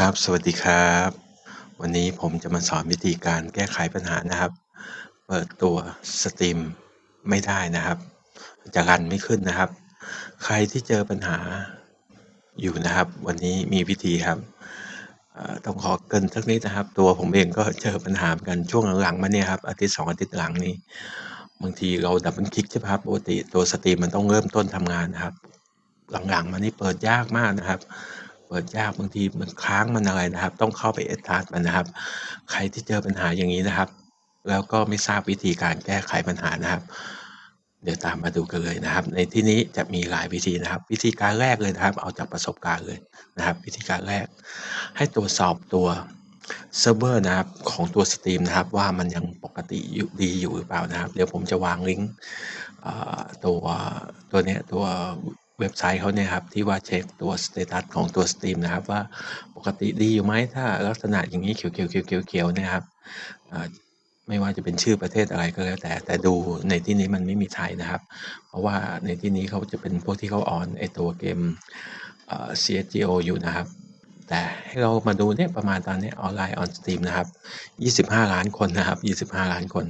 ครับ สวัสดีครับ วันนี้ผมจะมาสอนวิธีการแก้ไขปัญหานะครับ เปิดตัวสตรีมไม่ได้นะครับ จะรันไม่ขึ้นนะครับ ใครที่เจอปัญหาอยู่นะครับ วันนี้มีวิธีครับต้องขอเกินสักนิดนะครับ ตัวผมเองก็เจอปัญหาเหมือนกันช่วงหลังๆมาเนี่ยครับอาทิตย์สองอาทิตย์หลังนี้บางทีเราดับเบิลคลิกใช่ไหมครับปกติตัวสตรีมมันต้องเริ่มต้นทำงานนะครับ หลังๆมานี่เปิดยากมากนะครับ ปิดยากบางทีมันค้างมันอะไรนะครับ ต้องเข้าไปเอดทาร์มันนะครับ ใครที่เจอปัญหาอย่างนี้นะครับ แล้วก็ไม่ทราบวิธีการแก้ไขปัญหานะครับ เดี๋ยวตามมาดูกันเลยนะครับ ในที่นี้จะมีหลายวิธีนะครับ วิธีการแรกเลยนะครับ เอาจากประสบการณ์เลยนะครับ วิธีการแรก ให้ตรวจสอบตัวเซิร์ฟเวอร์นะครับของตัวสตรีมนะครับ ว่ามันยังปกติอยู่ดีอยู่หรือเปล่านะครับ เดี๋ยวผมจะวางลิงก์ตัวตัวเนี้ยตัว เว็บไซต์เขาเนี่ยครับที่ว่าเช็คตัวสเตตัสของตัวสตรีมนะครับว่าปกติดีอยู่ไหมถ้าลักษณะอย่างนี้เขียวเขียวเขียวเขียวเขียวๆนะครับไม่ว่าจะเป็นชื่อประเทศอะไรก็แล้วแต่ แต่ดูในที่นี้มันไม่มีไทยนะครับ เพราะว่าในที่นี้เขาจะเป็นพวกที่เขาออนไอตัวเกมเอ่อ CSGO อยู่นะครับ แต่ให้เรามาดูเนี่ยประมาณตอนนี้ออนไลน์ออนสตรีมนะครับ 25 ล้านคนนะครับ 25 ล้านคน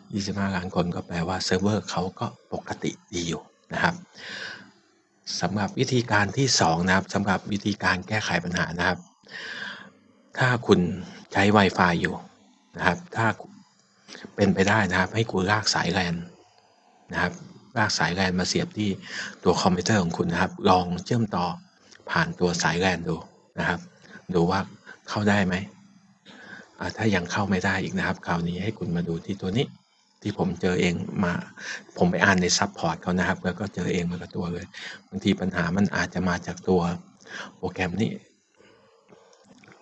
25 ล้านคนก็แปลว่าเซิร์ฟเวอร์เขาก็ปกติดีอยู่นะครับ สำหรับวิธีการที่2นะครับสำหรับวิธีการแก้ไขปัญหานะครับ ถ้าคุณใช้ Wi-Fi อยู่นะครับ ถ้าเป็นไปได้นะครับ ให้คุณลากสายแลนนะครับ ลากสายแลนมาเสียบที่ตัวคอมพิวเตอร์ของคุณนะครับ ลองเชื่อมต่อผ่านตัวสายแลนดูนะครับ ดูว่าเข้าได้ไหมถ้ายังเข้าไม่ได้อีกนะครับ คราวนี้ให้คุณมาดูที่ตัวนี้ ที่ผมเจอเองมา ผมไปอ่านในซับพอร์ตเขานะครับ แล้วก็เจอเองมากับตัวเลย บางทีปัญหามันอาจจะมาจากตัวโปรแกรมนี้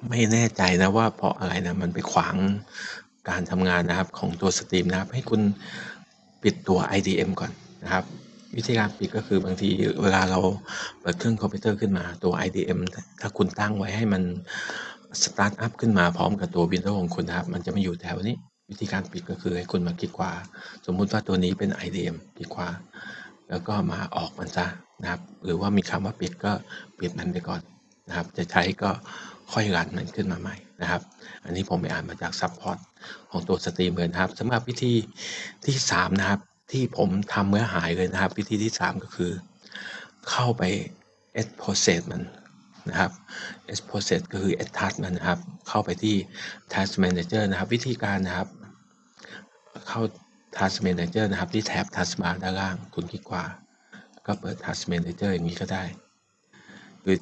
ไม่แน่ใจนะว่าเพราะอะไรนะ มันไปขวางการทำงานนะครับของตัวสตรีมนะครับ ให้คุณปิดตัว IDM ก่อนนะครับ วิธีการปิดก็คือบางทีเวลาเราเปิดเครื่องคอมพิวเตอร์ขึ้นมาตัว IDM ถ้าคุณตั้งไว้ให้มันสตาร์ทอัพขึ้นมาพร้อมกับตัว Windows ของคุณนะครับ มันจะไม่อยู่แถวนี้ วิธีการปิดก็คือให้คุณมาคลิกขวา สมมุติว่าตัวนี้เป็น IDM คลิกขวา แล้วก็มาออกมันซะนะครับ หรือว่ามีคำว่าปิดก็ปิดมันไปก่อนนะครับ จะใช้ก็ค่อยรันมันขึ้นมาใหม่นะครับ อันนี้ผมไปอ่านมาจากซัพพอร์ตของตัวสตรีมเลยนะครับสำหรับวิธีที่ 3 นะครับ ที่ผมทำเมื่อหายเลยนะครับ วิธีที่ 3 ก็คือ เข้าไป e x p o s e มันนะครับ e x p o s e ก็คือ e task มันนะครับ เข้าไปที่ task manager นะครับ วิธีการนะครับ เข้า task manager นะครับ ที่แท็บ task bar ด้านล่างคุณคลิกขวาก็เปิด task manager อย่างนี้ก็ได้ หรือ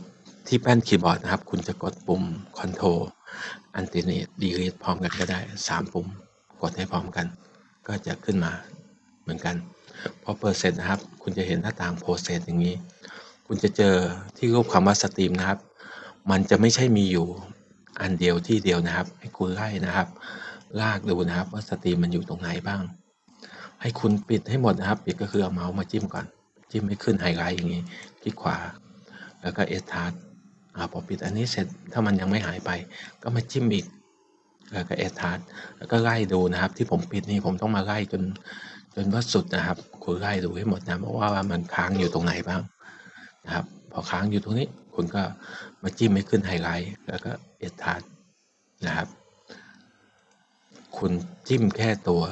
ที่แป้นคีย์บอร์ดนะครับ คุณจะกดปุ่ม control alternate delete พร้อมกันก็ได้ 3 ปุ่ม กดให้พร้อมกัน ก็จะขึ้นมาเหมือนกัน พอเปิดเสร็จนะครับ คุณจะเห็นหน้าต่าง process อย่างนี้ คุณจะเจอที่รูปคำว่า stream นะครับ มันจะไม่ใช่มีอยู่อันเดียวที่เดียวนะครับ ให้คุณไล่นะครับ ลากดูนะครับว่าสตรีมมันอยู่ตรงไหนบ้าง ให้คุณปิดให้หมดนะครับ ปิดก็คือเอาเมาส์มาจิ้มก่อน จิ้มให้ขึ้นไฮไลท์อย่างนี้ คลิกขวา แล้วก็เอสทาร์อ่าพอปิดอันนี้เสร็จถ้ามันยังไม่หายไป ก็มาจิ้มอีก แล้วก็เอสทาร์ดแล้วก็ไล่ดูนะครับ ที่ผมปิดนี่ผมต้องมาไล่จนจนว่าสุดนะครับ คุณไล่ดูให้หมดนะเพราะว่ามันค้างอยู่ตรงไหนบ้างนะครับ พอค้างอยู่ตรงนี้คุณก็มาจิ้มให้ขึ้นไฮไลท์แล้วก็เอสทาร์ดนะครับ คุณจิ้มแค่ตัว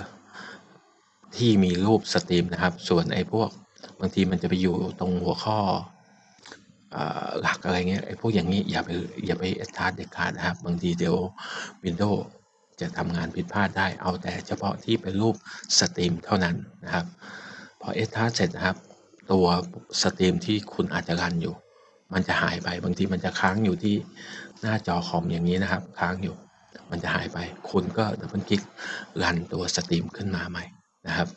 ที่มีรูปสตรีมนะครับ ส่วนไอ้พวกบางทีมันจะไปอยู่ตรงหัวข้ออหลักอะไรเงี้ยไอ้พวกอย่างนี้อย่าไปอย่าไปเอสทาร์เด็ดขาดนะครับ บางทีเดี๋ยว Windows จะทำงานผิดพลาดได้เอาแต่เฉพาะที่เป็นรูปสตรีมเท่านั้นนะครับ พอเอสทาร์เสร็จนะครับ ตัวสตรีมที่คุณอาจจะรันอยู่ มันจะหายไปบางทีมันจะค้างอยู่ที่หน้าจอคอมอย่างนี้นะครับ ค้างอยู่ มันจะหายไป คุณก็ดับเบิลคลิกรันตัวสตรีมขึ้นมาใหม่นะครับ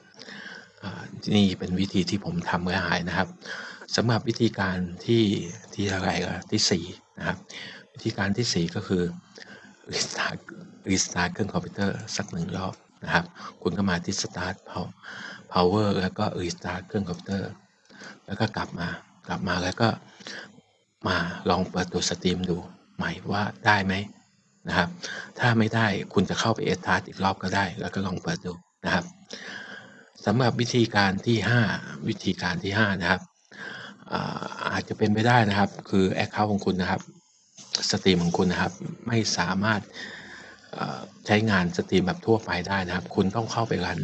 นี่เป็นวิธีที่ผมทำเมื่อหายนะครับสำหรับวิธีการที่ที่อะไรก็ที่สี่นะครับวิธีการที่สี่ก็คือ restart restart เครื่องคอมพิวเตอร์สักหนึ่งรอบนะครับ คุณก็มาที่ start power แล้วก็ restart เครื่องคอมพิวเตอร์ แล้วก็กลับมากลับมาแล้วก็มาลองเปิดตัวสตรีมดูใหม่ว่าได้ไหม นะครับ ถ้าไม่ได้คุณจะเข้าไปเอสทาร์อีกรอบก็ได้ แล้วก็ลองเปิดดูนะครับสำหรับวิธีการที่ 5 วิธีการที่ 5 นะครับอาอาจจะเป็นไปได้นะครับ คือแอคเคาท์ของคุณนะครับสตรีมของคุณนะครับ ไม่สามารถใช้งานสตรีมแบบทั่วไปได้นะครับ คุณต้องเข้าไปรัน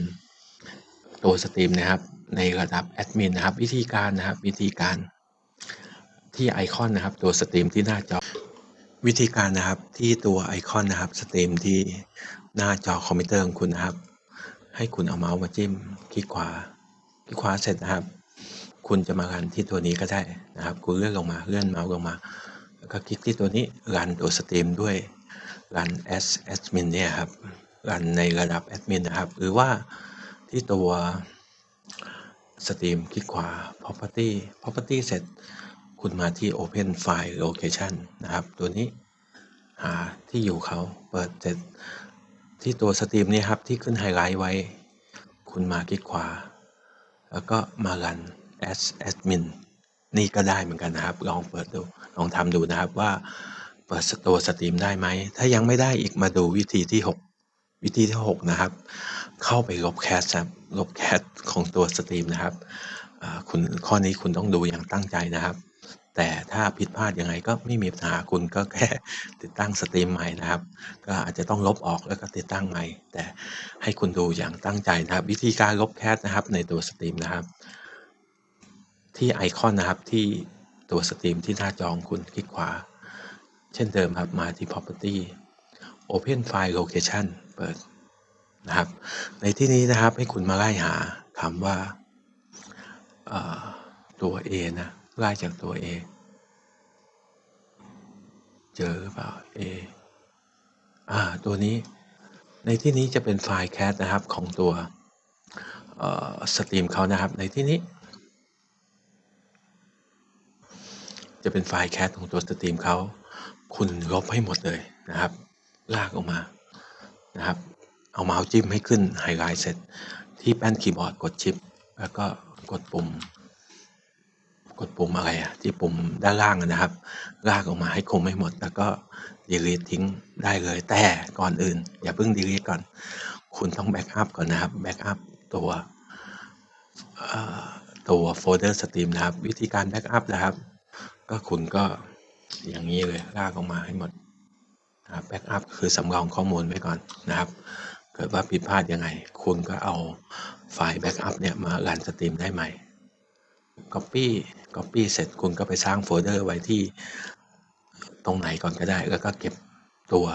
ตัวสตรีมนะครับ ในระดับแอดมินนะครับ วิธีการนะครับ วิธีการที่ไอคอนนะครับ ตัวสตรีมที่หน้าจอ วิธีการนะครับที่ตัวไอคอนนะครับสตรีมที่หน้าจอคอมพิวเตอร์ของคุณนะครับ ให้คุณเอาเมาส์มาจิ้มคลิกขวาคลิกขวาเสร็จนะครับ คุณจะมารันที่ตัวนี้ก็ได้นะครับ คุณเลื่อนลงมาเลื่อนเมาส์ลงมา แล้วก็คลิกที่ตัวนี้รันตัวสตรีมด้วยรัน as admin เนี่ยครับรันในระดับแอดมินนะครับ หรือว่าที่ตัวสตรีมคลิกขวา property property เสร็จ คุณมาที่ Open File Location นะครับ ตัวนี้หาที่อยู่เขาเปิดเสร็จที่ตัวสตรีมนี่ครับ ที่ขึ้นไฮไลท์ไว้ คุณมาคลิกขวา แล้วก็มารัน as admin นี่ก็ได้เหมือนกันนะครับ ลองเปิดดูลองทำดูนะครับว่าเปิดตัวสตรีมได้ไหม ถ้ายังไม่ได้อีกมาดูวิธีที่ 6 วิธีที่ 6 นะครับ เข้าไปลบแคสครับลบแคสของตัวสตรีมนะครับคุณข้อนี้คุณต้องดูอย่างตั้งใจนะครับ แต่ถ้าผิดพลาดยังไงก็ไม่มีปัญหาคุณก็แค่ติดตั้งสตรีมใหม่นะครับ ก็อาจจะต้องลบออกแล้วก็ติดตั้งใหม่ แต่ให้คุณดูอย่างตั้งใจนะครับ วิธีการลบแคสนะครับในตัวสตรีมนะครับ ที่ไอคอนนะครับที่ตัวสตรีมที่หน้าจอคุณคลิกขวา เช่นเดิมครับมาที่ property open file location เปิดนะครับ ในที่นี้นะครับให้คุณมาไล่หาคำว่าตัว A นะ ไล่จากตัว A เจอเปล่า A อ่า ตัวนี้ในที่นี้จะเป็นไฟล์แคสนะครับของตัวสตรีมเขานะครับ ในที่นี้ จะเป็นไฟล์แคสของตัวสตรีมเขาคุณลบให้หมดเลยนะครับ ลากออกมานะครับ เอาเมาส์จิ้มให้ขึ้นไฮไลท์เสร็จ ที่แป้นคีย์บอร์ดกดชิป แล้วก็กดปุ่ม กดปุ่มอะไรอะที่ปุ่มด้านล่างนะครับ ลากออกมาให้คมไม่หมด แล้วก็ delete ทิ้งได้เลยแต่ก่อนอื่น อย่าเพิ่ง delete ก่อน คุณต้องแบ็กอัพก่อนนะครับแบ็กอัพตัวตัวโฟลเดอร์สตรีมนะครับ วิธีการแบ็กอัพนะครับ ก็คุณก็อย่างนี้เลยลากออกมาให้หมดนะครับแบ็กอัพคือสำรองข้อมูลไว้ก่อนนะครับ เกิดว่าผิดพลาดยังไง คุณก็เอาไฟล์แบ็กอัพเนี่ยมารันสตรีมได้ใหม่ Copy Copy เสร็จคุณก็ไปสร้างโฟลเดอร์ไว้ที่ตรงไหนก่อนก็ได้ แล้วก็เก็บตัว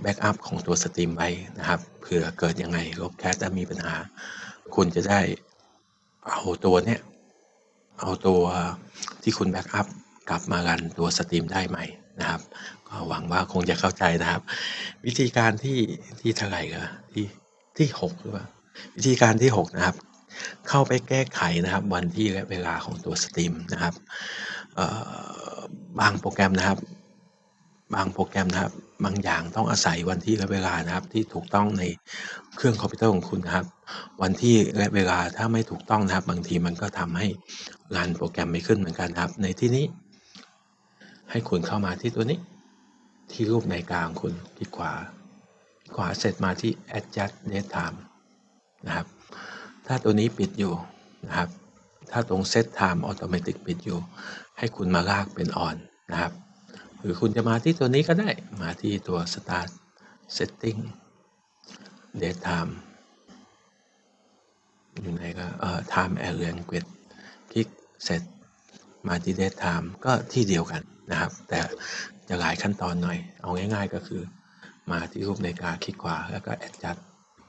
แบ็กอัพของตัวสตรีมไว้นะครับเผื่อเกิดยังไงลบแคสถ้ามีปัญหา คุณจะได้เอาตัวเนี้ยเอาตัวที่คุณแบ็กอัพกลับมารันตัวสตรีมได้ใหม่นะครับ ก็หวังว่าคงจะเข้าใจนะครับ วิธีการที่ที่เท่าไหร่ก็ที่ที่หกหรือเปล่าวิธีการที่หกนะครับ เข้าไปแก้ไขนะครับวันที่และเวลาของตัวสตรีมนะครับบางโปรแกรมนะครับ บางโปรแกรมนะครับ บางอย่างต้องอาศัยวันที่และเวลานะครับ ที่ถูกต้องในเครื่องคอมพิวเตอร์ของคุณนะครับ วันที่และเวลาถ้าไม่ถูกต้องนะครับ บางทีมันก็ทำให้รันโปรแกรมไม่ขึ้นเหมือนกันครับ ในที่นี้ ให้คุณเข้ามาที่ตัวนี้ ที่รูปในกลางคุณคลิกขวาขวาเสร็จมาที่ adjust date time นะครับ ถ้าตัวนี้ปิดอยู่นะครับ ถ้าตรง set time automatic ปิดอยู่ ให้คุณมาลากเป็น on นะครับ หรือคุณจะมาที่ตัวนี้ก็ได้ มาที่ตัว start setting date time อยู่ไหนก็เอ่อ time and language คลิกเสร็จมาที่ date time ก็ที่เดียวกันนะครับ แต่จะหลายขั้นตอนหน่อย เอาง่ายๆก็คือ มาที่รูปนาฬิกาคลิกขวาแล้วก็ adjust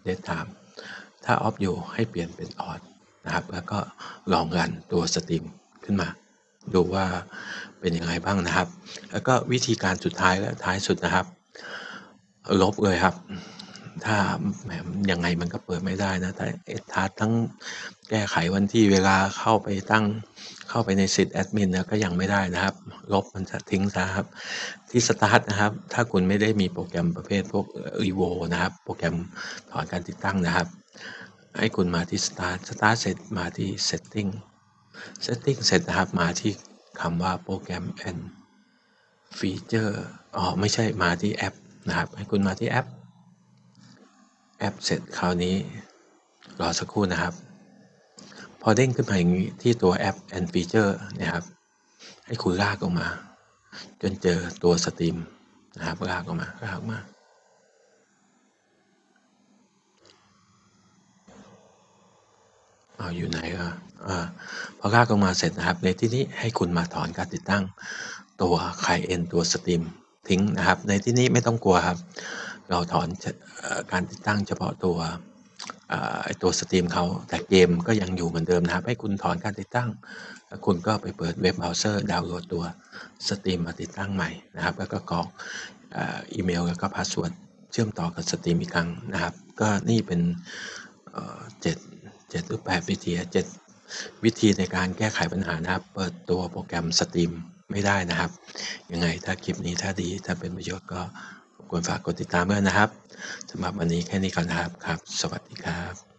date time ถ้าออฟอยู่ให้เปลี่ยนเป็นออดนะครับแล้วก็ลองรันตัวสตรีมขึ้นมา ดูว่าเป็นยังไงบ้างนะครับ แล้วก็วิธีการสุดท้ายและท้ายสุดนะครับ ลบเลยครับ ถ้าแหมยังไงมันก็เปิดไม่ได้นะแต่เอทาทั้งแก้ไขวันที่เวลาเข้าไปตั้งเข้าไปในสิทธิ์แอดมินนะก็ยังไม่ได้นะครับ ลบมันจะทิ้งซะครับ ที่สตาร์ทนะครับ ถ้าคุณไม่ได้มีโปรแกรมประเภทพวกอีโวนะครับ โปรแกรมถอนการติดตั้งนะครับ ให้คุณมาที่ start start เสร็จมาที่ setting setting เสร็จนะครับมาที่คำว่าโปรแกรม and feature อ๋อไม่ใช่มาที่แอปนะครับ ให้คุณมาที่แอป แอปเสร็จคราวนี้ รอสักครู่นะครับ พอเด้งขึ้นมาอย่างนี้ที่ตัวแอป and feature นะครับ ให้คุณลากออกมา จนเจอตัวสตรีมนะครับลากออกมาลากมาเอาอยู่ไหนก็พอลากออกมาเสร็จนะครับ ในที่นี้ให้คุณมาถอนการติดตั้งตัวไคเอ็นตัวสตรีม ทิ้งนะครับ ในที่นี้ไม่ต้องกลัวครับ เราถอนการติดตั้งเฉพาะตัวไอตัวสตรีมเขาแต่เกมก็ยังอยู่เหมือนเดิมนะครับ ให้คุณถอนการติดตั้ง แล้วคุณก็ไปเปิดเว็บเบราว์เซอร์ดาวน์โหลดตัวสตรีมมาติดตั้งใหม่นะครับ แล้วก็กรอกอีเมลแล้วก็พาสเวิร์ดเชื่อมต่อกับสตรีมอีกครั้งนะครับ ก็นี่เป็นเจ็ดเจ็ดหรือแปดวิธีเจ็ดวิธีในการแก้ไขปัญหานะครับ เปิดตัวโปรแกรมสตรีม ไม่ได้นะครับ ยังไงถ้าคลิปนี้ถ้าดีถ้าเป็นประโยชน์ก็ควรฝากกดติดตามด้วยนะครับสำหรับวันนี้แค่นี้ก่อนนะครับครับ สวัสดีครับ